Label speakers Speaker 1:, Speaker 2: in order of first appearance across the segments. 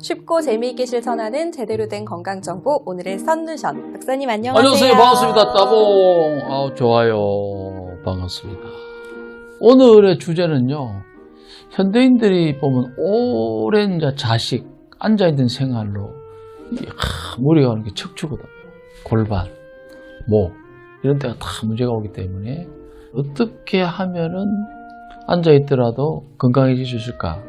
Speaker 1: 쉽고 재미있게 실천하는 제대로 된 건강 정보 오늘의 선누션 박사님 안녕하세요.
Speaker 2: 안녕하세요. 반갑습니다. 따봉. 아우, 좋아요. 반갑습니다. 오늘의 주제는요. 현대인들이 보면 오랜 자식, 앉아 있는 생활로 이, 하, 무리가 오는 게 척추거든요. 골반, 목, 이런 데가 다 문제가 오기 때문에 어떻게 하면은 앉아 있더라도 건강해질 수 있을까?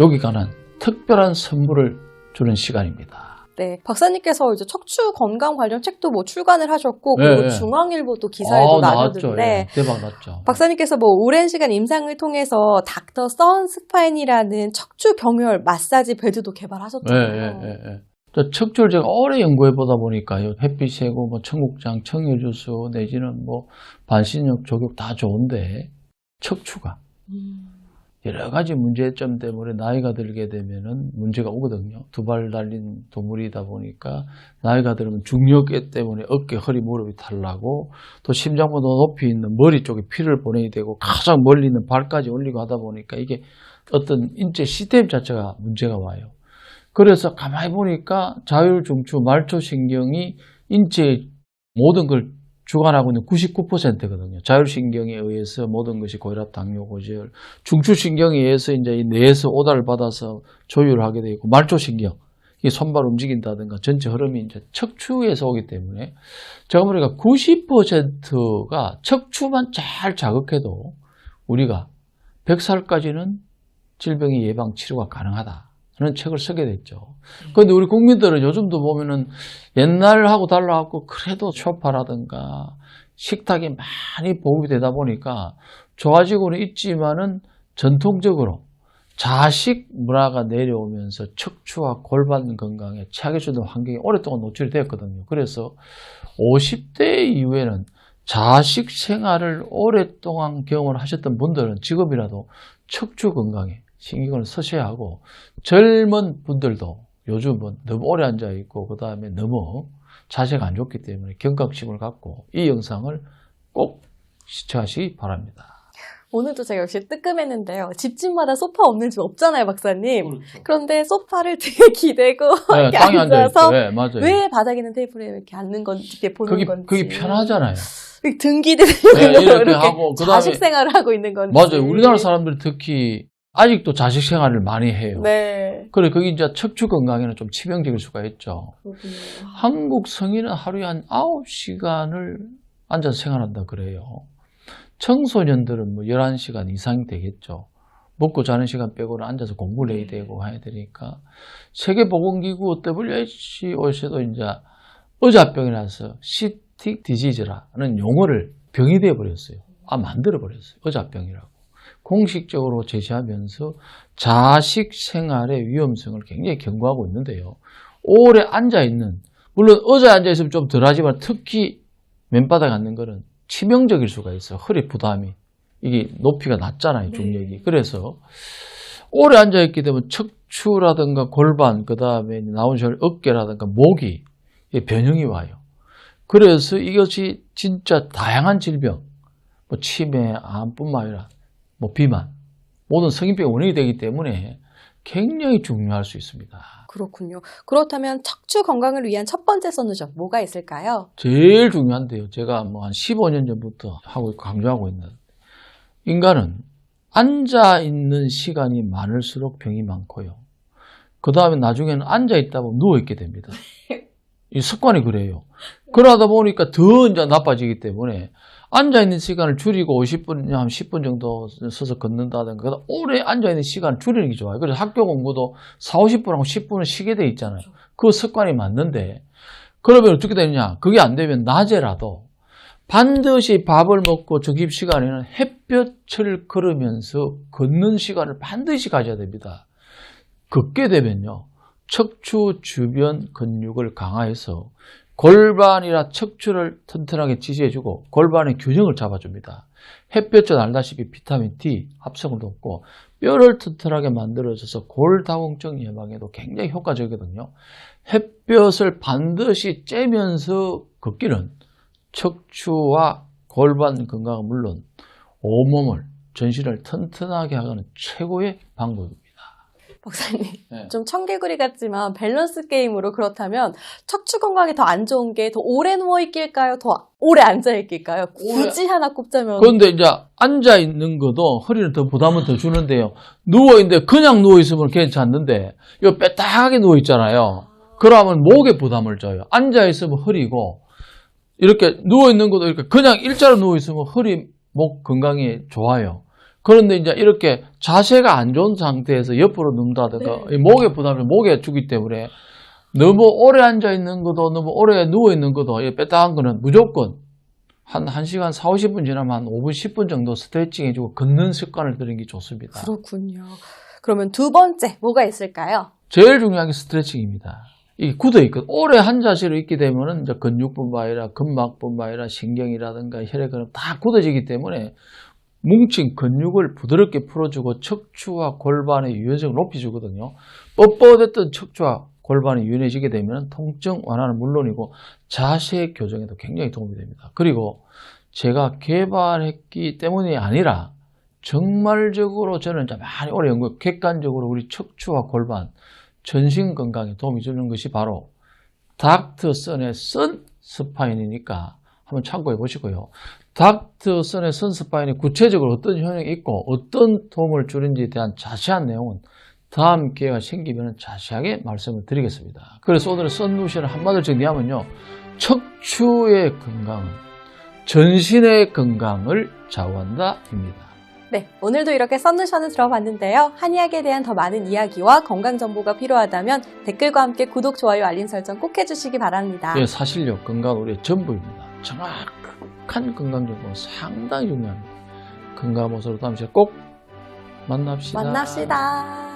Speaker 2: 여기 관한 특별한 선물을 주는 시간입니다.
Speaker 1: 네, 박사님께서 이제 척추 건강 관련 책도 뭐 출간을 하셨고 그리고
Speaker 2: 네, 네.
Speaker 1: 중앙일보도 기사에도
Speaker 2: 아.
Speaker 1: 나눴는데
Speaker 2: 예, 대박 났죠.
Speaker 1: 박사님께서 뭐 오랜 시간 임상을 통해서 닥터 선 스파인이라는 척추 경혈 마사지 베드도
Speaker 2: 예,
Speaker 1: 개발하셨잖아요.
Speaker 2: 예, 예, 예. 저 척추를 제가 오래 연구해 보다 보니까 요. 햇빛이고 뭐 청국장, 청유주스 내지는 뭐 반신욕, 족욕 다 좋은데 척추가
Speaker 1: 음.
Speaker 2: 여러 가지 문제점 때문에 나이가 들게 되면은 문제가 오거든요. 두 발 달린 동물이다 보니까 나이가 들면 중력계 때문에 어깨, 허리, 무릎이 탈나고 또 심장보다 높이 있는 머리 쪽에 피를 보내야 되고 가장 멀리 있는 발까지 올리고 하다 보니까 이게 어떤 인체 시스템 자체가 문제가 와요. 그래서 가만히 보니까 자율 중추, 말초 신경이 인체의 모든 걸 주관하고 있는 99%거든요. 자율신경에 의해서 모든 것이 고혈압, 당뇨, 고지혈, 중추신경에 의해서 이제 이 뇌에서 오달을 받아서 조율하게 되어 있고, 말초신경, 이 손발 움직인다든가 전체 흐름이 이제 척추에서 오기 때문에 제가 보니까 90%가 척추만 잘 자극해도 우리가 100살까지는 질병의 예방 치료가 가능하다. 는 책을 쓰게 됐죠. 그런데 우리 국민들은 요즘도 보면은 옛날하고 달라갖고 그래도 쇼파라든가 식탁이 많이 보급이 되다 보니까 좋아지고는 있지만은 전통적으로 자식 문화가 내려오면서 척추와 골반 건강에 취약해 주는 환경이 오랫동안 노출이 되었거든요. 그래서 50대 이후에는 자식 생활을 오랫동안 경험을 하셨던 분들은 지금이라도 척추 건강에 신경을 쓰셔야 하고 젊은 분들도 요즘은 너무 오래 앉아 있고 그 다음에 너무 자세가 안 좋기 때문에 경각심을 갖고 이 영상을 꼭 시청하시기 바랍니다.
Speaker 1: 오늘도 제가 역시 뜨끔했는데요. 집집마다 소파 없는 집 없잖아요, 박사님. 그런데 소파를 되게 기대고
Speaker 2: 네,
Speaker 1: 이렇게
Speaker 2: 앉아
Speaker 1: 앉아서.
Speaker 2: 네, 맞아요.
Speaker 1: 왜 바닥에 있는 테이블에 이렇게 앉는 건지 이렇게 보는
Speaker 2: 그게
Speaker 1: 건지
Speaker 2: 그게 편하잖아요.
Speaker 1: 등 기대고
Speaker 2: 네, 이렇게
Speaker 1: 이렇게
Speaker 2: 하고 그다음에-
Speaker 1: 자식 생활을 하고 있는 건지
Speaker 2: 맞아요. 우리나라 사람들이 특히 아직도 자식 생활을 많이 해요.
Speaker 1: 네
Speaker 2: 그래 그게 이제 척추 건강에는 좀 치명적일 수가 있죠.
Speaker 1: 그렇군요.
Speaker 2: 한국 성인은 하루에 한 9시간을 앉아서 생활한다 그래요. 청소년들은 뭐 11시간 이상이 되겠죠. 먹고 자는 시간 빼고는 앉아서 공부를 해야 되고 해야 되니까 세계보건기구 WHO에서도 이제 의자병이라서 시틱 디지즈라는 용어를 병이 되어 버렸어요. 아 만들어 버렸어요. 의자병이라고. 공식적으로 제시하면서 자식 생활의 위험성을 굉장히 경고하고 있는데요. 오래 앉아 있는 물론 의자에 앉아 있으면 좀 덜하지만 특히 맨바닥 앉는 거는 치명적일 수가 있어요. 허리 부담이 이게 높이가 낮잖아요. 중력이. 그래서 오래 앉아 있게 되면 척추라든가 골반 그 다음에 나온 절 어깨라든가 목이 변형이 와요. 그래서 이것이 진짜 다양한 질병, 뭐 치매, 암뿐만 아니라 뭐 비만 모든 성인병의 원인이 되기 때문에 굉장히 중요할 수 있습니다.
Speaker 1: 그렇군요. 그렇다면 척추 건강을 위한 첫 번째 선누션 뭐가 있을까요?
Speaker 2: 제일 중요한데요. 제가 뭐 한 15년 전부터 하고 강조하고 있는 인간은 앉아 있는 시간이 많을수록 병이 많고요. 그 다음에 나중에는 앉아 있다 보면 누워 있게 됩니다. 이 습관이 그래요. 그러다 보니까 더 이제 나빠지기 때문에 앉아 있는 시간을 줄이고 50분, 한 10분 정도 서서 걷는다든가 오래 앉아 있는 시간을 줄이는 게 좋아요. 그래서 학교 공부도 4, 50분하고 10분은 쉬게 돼 있잖아요. 그 습관이 맞는데 그러면 어떻게 되느냐? 그게 안 되면 낮에라도 반드시 밥을 먹고 적입 시간에는 햇볕을 걸으면서 걷는 시간을 반드시 가져야 됩니다. 걷게 되면요. 척추 주변 근육을 강화해서 골반이나 척추를 튼튼하게 지지해주고 골반의 균형을 잡아줍니다. 햇볕은 알다시피 비타민 D 합성을 돕고 뼈를 튼튼하게 만들어줘서 골다공증 예방에도 굉장히 효과적이거든요. 햇볕을 반드시 쬐면서 걷기는 척추와 골반 건강은 물론 온몸을 전신을 튼튼하게 하는 최고의 방법입니다.
Speaker 1: 박사님,
Speaker 2: 네.
Speaker 1: 좀 청개구리 같지만 밸런스 게임으로 그렇다면 척추 건강에 더 안 좋은 게 더 오래 누워 있길까요? 더 오래 앉아 있길까요? 굳이 하나 꼽자면
Speaker 2: 그런데 이제 앉아 있는 것도 허리는 더 부담은 더 주는데요. 누워 있는데 그냥 누워 있으면 괜찮는데 이거 빼딱하게 누워 있잖아요. 그러면 목에 부담을 줘요. 앉아 있으면 허리고 이렇게 누워 있는 것도 이렇게 그냥 일자로 누워 있으면 허리 목 건강이 좋아요. 그런데 이제 이렇게 자세가 안 좋은 상태에서 옆으로 눕는다든가 이 목에 부담을 목에 주기 때문에 너무 오래 앉아 있는 것도 너무 오래 누워 있는 것도 이 빼딱한 거는 무조건 한 1시간 4, 50분 지나면 한 5분, 10분 정도 스트레칭 해주고 걷는 습관을 들이는 게 좋습니다.
Speaker 1: 그렇군요. 그러면 두 번째 뭐가 있을까요?
Speaker 2: 제일 중요한 게 스트레칭입니다. 이게 굳어 있거든. 오래 한 자세로 있게 되면은 이제 근육뿐만 아니라 근막뿐만 아니라 신경이라든가 혈액은 다 굳어지기 때문에 뭉친 근육을 부드럽게 풀어주고 척추와 골반의 유연성을 높여주거든요. 뻣뻣했던 척추와 골반이 유연해지게 되면 통증 완화는 물론이고 자세 교정에도 굉장히 도움이 됩니다. 그리고 제가 개발했기 때문이 아니라 정말적으로 저는 많이 오래 연구, 객관적으로 우리 척추와 골반, 전신 건강에 도움이 주는 것이 바로 닥터 선의 선 스파인이니까 한번 참고해 보시고요. 닥터 선의 선 스파인이 구체적으로 어떤 효능이 있고 어떤 도움을 주는지에 대한 자세한 내용은 다음 기회가 생기면 자세하게 말씀을 드리겠습니다. 그래서 오늘 썬루션을 한마디로 정리하면요. 척추의 건강은 전신의 건강을 좌우한다 입니다.
Speaker 1: 네, 오늘도 이렇게 썬루션을 들어봤는데요. 한의학에 대한 더 많은 이야기와 건강 정보가 필요하다면 댓글과 함께 구독, 좋아요, 알림 설정 꼭 해주시기 바랍니다.
Speaker 2: 예, 사실력, 건강 우리의 전부입니다. 정확 한 건강 정보 상당히 중요합니다. 모습으로 다음 시간에 꼭 만납시다.
Speaker 1: 만납시다.